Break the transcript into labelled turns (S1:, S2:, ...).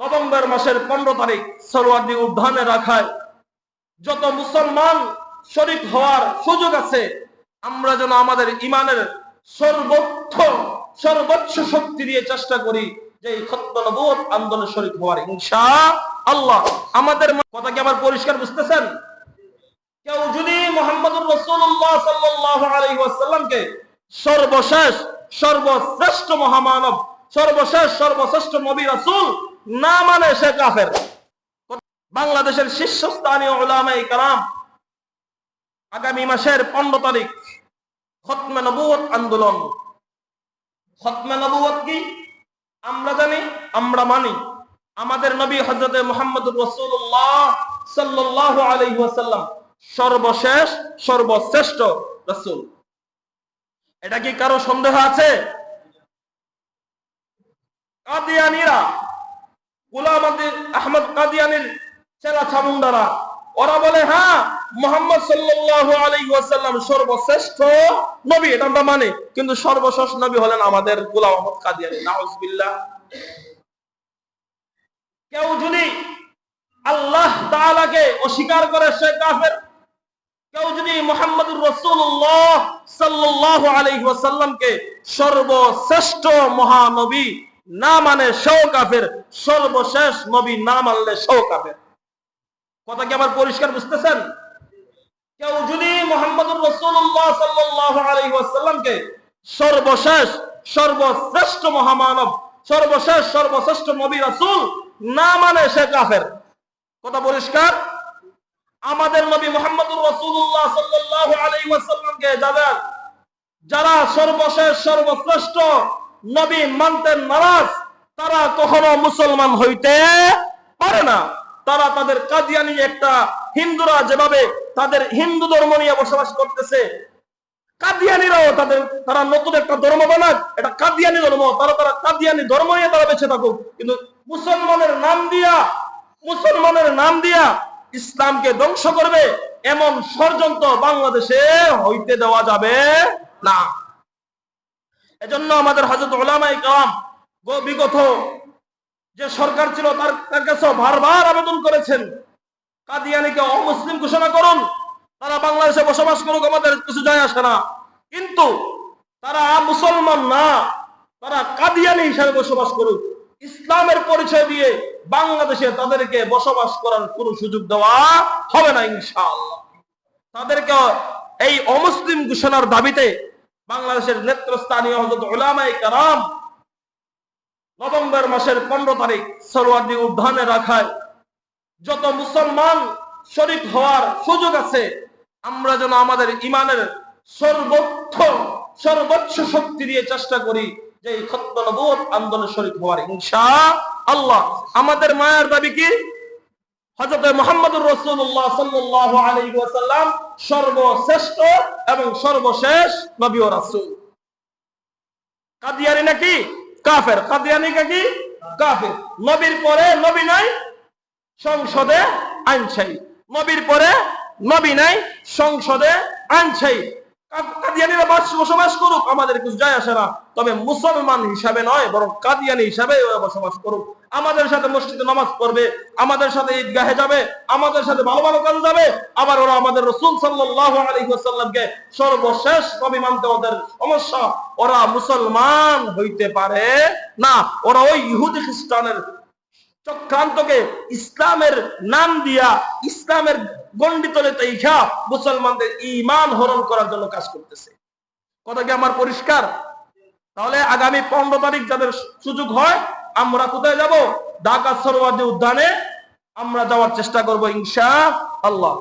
S1: November মাসের পনেরো তারিখ সরওয়ার্দি উদ্যানে রাখায় যত মুসলমান শরীক হওয়ার সুযোগ আছে, আমরা যেন আমাদের ইমানের সর্বোচ্চ সর্বোচ্চ শক্তি দিয়ে চেষ্টা করি যে এই খতনবুত আন্দোলন শরীক হওয়ার ইনশা আল্লাহ আমাদের কথা কি আবার পরিষ্কার বুঝতেছেন? কেউ যদি মোহাম্মদুর রসুল্লাহ সাল্লাহ আলাইহি সর্বশেষ, সর্বশ্রেষ্ঠ মহামানব সর্বশেষ, সর্বশ্রেষ্ঠ নবী রাসূল না মানে সে কাফের। বাংলাদেশের শীর্ষস্থানীয় কালাম আগামী মাসের পনেরো তারিখ খতমে আন্দোলন। খতমে কি? আমরা জানি, আমরা মানি। আমাদের নবী হজরত মোহাম্মদুর রসুল্লাহ সাল্লাহ আলাইহি ওয়াসাল্লাম সর্বশেষ, সর্বশ্রেষ্ঠ রসুল। এটা কি কারও সন্দেহ আছে? কাদিয়ানিরা আহমদ কাদিয়ানির চেলা ছামুন্ডারা। ওরা বলে হ্যাঁ মোহাম্মদ ওয়াসাল্লাম সর্বশ্রেষ্ঠ নবী। এটা আমরা মানে কিন্তু নবী হলেন আমাদের আহমদ কাদিয়ানি। কেউ যদি আল্লাহ অস্বীকার করে, সে কাফের। কেউ যদি মোহাম্মদুর রসুল্লাহ সাল্লাহ ওয়াসাল্লামকে সর্বশ্রেষ্ঠ মহানবী না মানে সেও কাফের সর্বশেষ নবী না মানলে সেও কাফের কথা কি আবার পরিষ্কার বুঝতেছেন? কেউ যদি মোহাম্মদুর রসুল্লাহ সর্বশেষ, সর্বশ্রেষ্ঠ মহামানব, সর্বশেষ, সর্বশ্রেষ্ঠ নবী রাসূল না মানে সে কাফের। কথা পরিষ্কার? আমাদের নবী মোহাম্মদুর রসুল্লাহ সাল্লাহ ওয়াসাল্লামকে যাদের, যারা সর্বশেষ, সর্বশ্রেষ্ঠ নবী মানতে নারাজ, তারা কখনো মুসলমান হইতে পারে না। তারা তাদের কাদিয়ানি একটা হিন্দুরা যেভাবে তাদের হিন্দু ধর্ম নিয়ে বসবাস করতেছে, কাদিয়ানিরাও তাদের, তারা নতুন একটা ধর্ম বানাক, এটা কাদিয়ানি ধর্ম, তারা তারা কাদিয়ানি ধর্ম নিয়ে তারা বেঁচে থাকুক। কিন্তু মুসলমানের নাম দিয়া, মুসলমানের নাম দিয়া ইসলামকে ধ্বংস করবে, এমন ষড়যন্ত্র বাংলাদেশে হইতে দেওয়া যাবে না। এজন্য আমাদের হজরত ওলামাই কাম বিগত যে সরকার ছিল তার কাছে বারবার আবেদন করেছেন। কাদিয়ানিকে অমুসলিম ঘোষণা করুন, তারা বাংলাদেশে বসবাস করুক, আমাদের কিছু যায় আসে না। কিন্তু তারা মুসলমান না, তারা কাদিয়ানি হিসাবে বসবাস করুক। ইসলামের পরিচয় দিয়ে বাংলাদেশে তাদেরকে বসবাস করার কোনো সুযোগ দেওয়া হবে না, ইনশাআল্লাহ। তাদেরকে এই অমুসলিম ঘোষণার দাবিতে বাংলাদেশের নেতৃস্থানীয় হজরত ওলামাই কারাম নভেম্বর মাসের পনেরো তারিখ সরওয়ার্দি উদ্যানে রাখায় যত মুসলমান শরীক হওয়ার সুযোগ আছে, আমরা যেন আমাদের ইমানের সর্বোচ্চ সর্বোচ্চ শক্তি দিয়ে চেষ্টা করি যে এই খতনবুত আন্দোলন শরীক হওয়ার ইনশা আল্লাহ আমাদের মায়ের দাবি কি? হযরত মুহাম্মদুর রাসূলুল্লাহ সাল্লাল্লাহু আলাইহি ওয়াসাল্লাম সর্বশ্রেষ্ঠ এবং সর্বশেষ নবী ও রাসূল। কাদিয়ানি নাকি? কাফের। কাদিয়ানি নাকি কাফের। নবীর পরে নবী নাই, সংসদে আইন চাই নবীর পরে নবী নাই, সংসদে আইন চাই কাদিয়ানিরা বাস বসবাস করুক, আমাদের কিছু যায় আসে না। তবে মুসলমান হিসাবে নয়, বরং কাদিয়ানি হিসাবে বসবাস করুক। আমাদের সাথে মসজিদে নামাজ পড়বে, আমাদের সাথে ঈদগাহে যাবে, আমাদের সাথে ভালো ভালো কাজ যাবে, আবার ওরা আমাদের রসুল ওয়াসাল্লামকে সর্বশেষ নবী মানতে ওদের সমস্যা। ওরা মুসলমান হইতে পারে না, ওরা ওই ইহুদি খ্রিস্টানের চক্রান্তকে ইসলামের নাম দিয়া ইসলামের গন্ডিতলে তৈখা মুসলমানদের ইমান হরণ করার জন্য কাজ করতেছে। কথা কি আমার পরিষ্কার? তাহলে আগামী পনেরো তারিখ যাদের সুযোগ হয়, আমরা কোথায় যাব? ঢাকা সরোয়ার্দী উদ্যানে আমরা যাওয়ার চেষ্টা করব ইনশা আল্লাহ